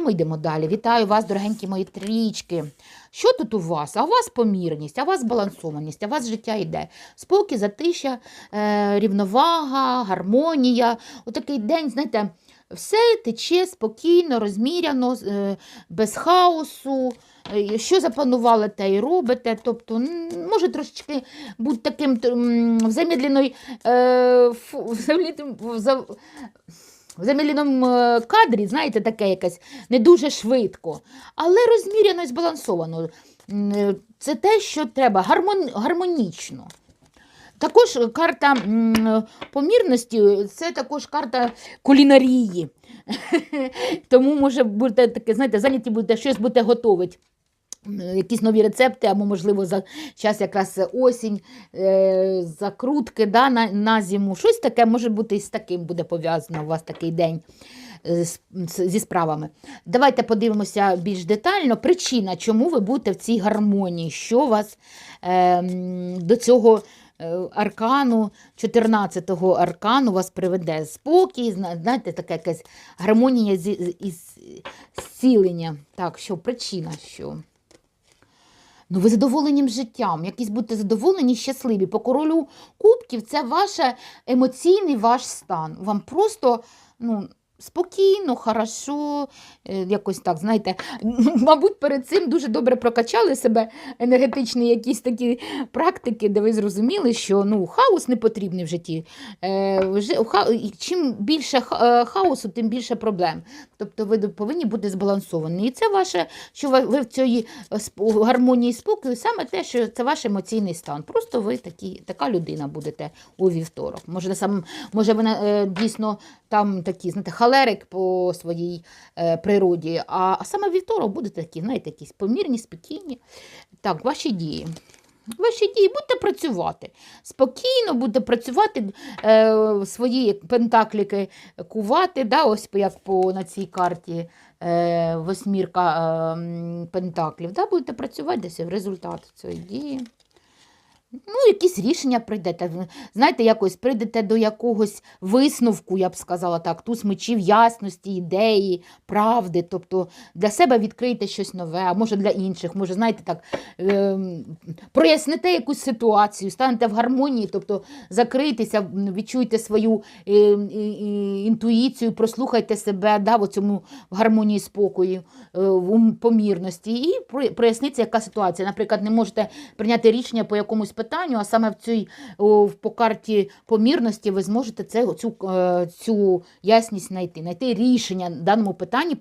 Ми йдемо далі. Вітаю вас, дорогенькі мої трічки. Що тут у вас? А у вас помірність, а у вас балансованість, а у вас життя йде. Спокій, затища, е, рівновага, гармонія. Отакий день, знаєте, все тече спокійно, розміряно, е, без хаосу. Е, Що запланували, те і робите. Тобто, може трошечки бути таким в замедленої, в в за- в замедленому е, кадрі, знаєте, таке якесь не дуже швидко, але розміряно і збалансовано. Е, Це те, що треба, гармонічно. Також карта помірності це також карта кулінарії. Тому може бути таке, знаєте, зайняті будете щось будете готувати. Якісь нові рецепти, або, можливо, за час якраз осінь, е, закрутки да, на, на зиму. Щось таке може бути і з таким буде пов'язано у вас такий день е, зі справами. Давайте подивимося більш детально. Причина, чому ви будете в цій гармонії, що вас е, до цього е, аркану, 14-го аркану вас приведе спокій, знаєте, така якась гармонія із зцілення. Так, що причина, що? Ну, ви задоволенням життям, якісь будете задоволені, щасливі. По королю кубків це ваш емоційний ваш стан. Вам просто ну, спокійно, хорошо, е, якось так, знаєте, мабуть, перед цим дуже добре прокачали себе енергетичні якісь такі практики, де ви зрозуміли, що ну, хаос не потрібний в житті. Е, чим більше е, хаосу, тим більше проблем. Тобто ви повинні бути збалансовані. І це ваше, що ви, в цій гармонії спокою, саме те, що це ваш емоційний стан. Просто ви такі, така людина будете у вівторок. Може, сам, може е, дійсно там такі, знаєте, халерик по своїй е, природі, а, саме вівторок будете такі, знаєте, якісь помірні, спокійні. Так, ваші дії. Ваші дії, будете працювати. Спокійно будете працювати, е, свої пентакліки кувати, да, ось як по, на цій карті е, восьмірка е, пентаклів. Да, будете працювати десь в результат цієї дії. Ну, якісь рішення прийдете. Знаєте, якось прийдете до якогось висновку, я б сказала так, туз мечів ясності, ідеї, правди. Тобто для себе відкриєте щось нове, а може для інших, може, знаєте, так, ем, проясните якусь ситуацію, станете в гармонії, тобто закрийтеся, відчуйте свою е, і- інтуїцію, прослухайте себе да, в цьому в гармонії спокою, е, в помірності і про- проясниться, яка ситуація. Наприклад, не можете прийняти рішення по якомусь питанню, а саме в цій в- по карті помірності ви зможете це, цю, е, цю ясність знайти, знайти рішення даному питанні